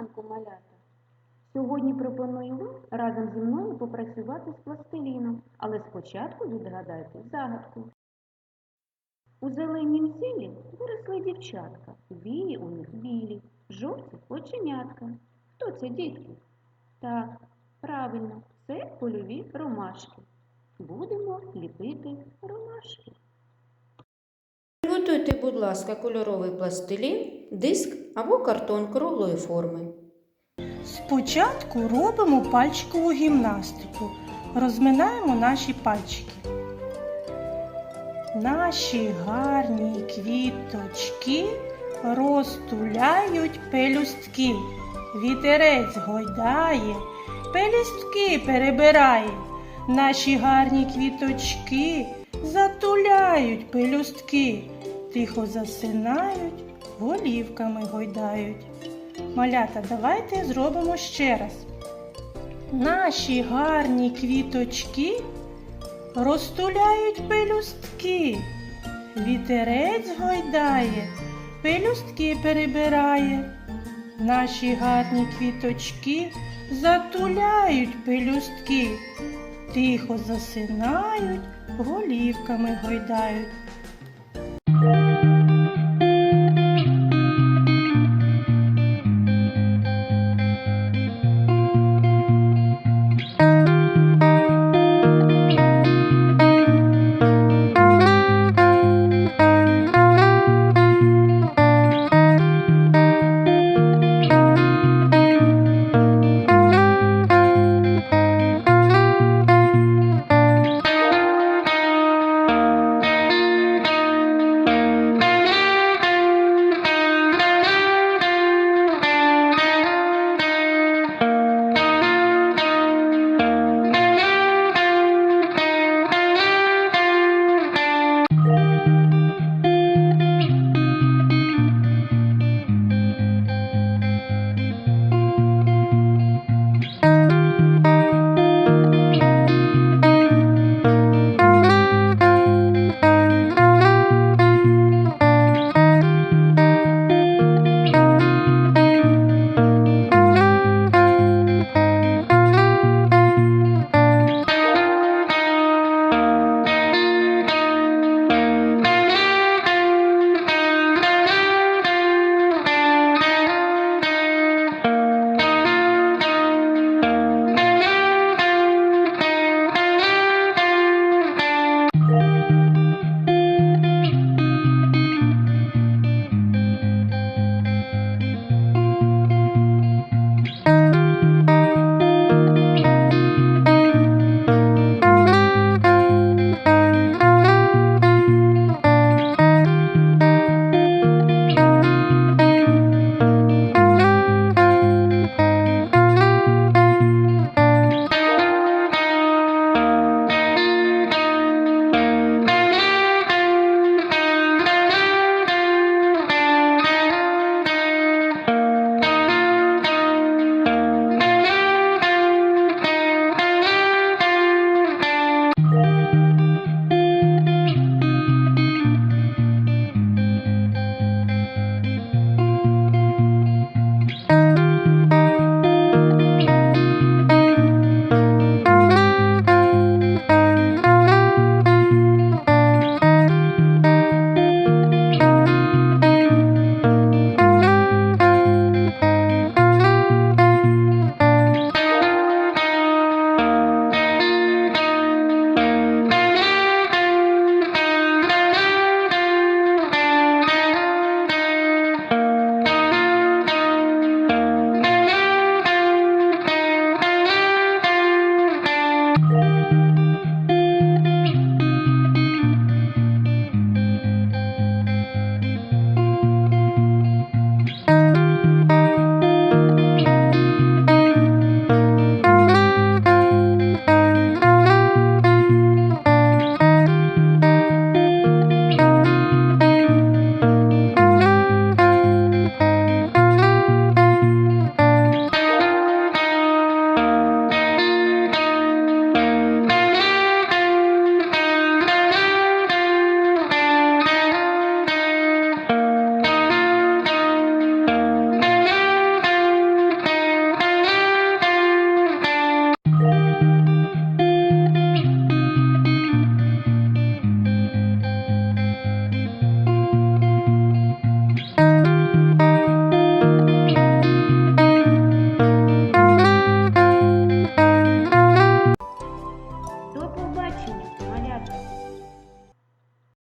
малята! Сьогодні пропоную вам разом зі мною попрацювати з пластиліном, але спочатку відгадайте загадку. У зеленім зілі виросли дівчатка, вії у них білі, жовті оченятка. Хто це, дітки? Так, правильно, це польові ромашки. Будемо ліпити ромашки. Приготуйте, будь ласка, кольоровий пластилін, диск або картон круглої форми. Спочатку робимо пальчикову гімнастику. Розминаємо наші пальчики. Наші гарні квіточки розтуляють пелюстки. Вітерець гойдає, пелюстки перебирає. Наші гарні квіточки затуляють пелюстки, тихо засинають, голівками гойдають. Малята, давайте зробимо ще раз. Наші гарні квіточки розтуляють пелюстки. Вітерець гойдає, пелюстки перебирає. Наші гарні квіточки затуляють пелюстки, тихо засинають, голівками гойдають.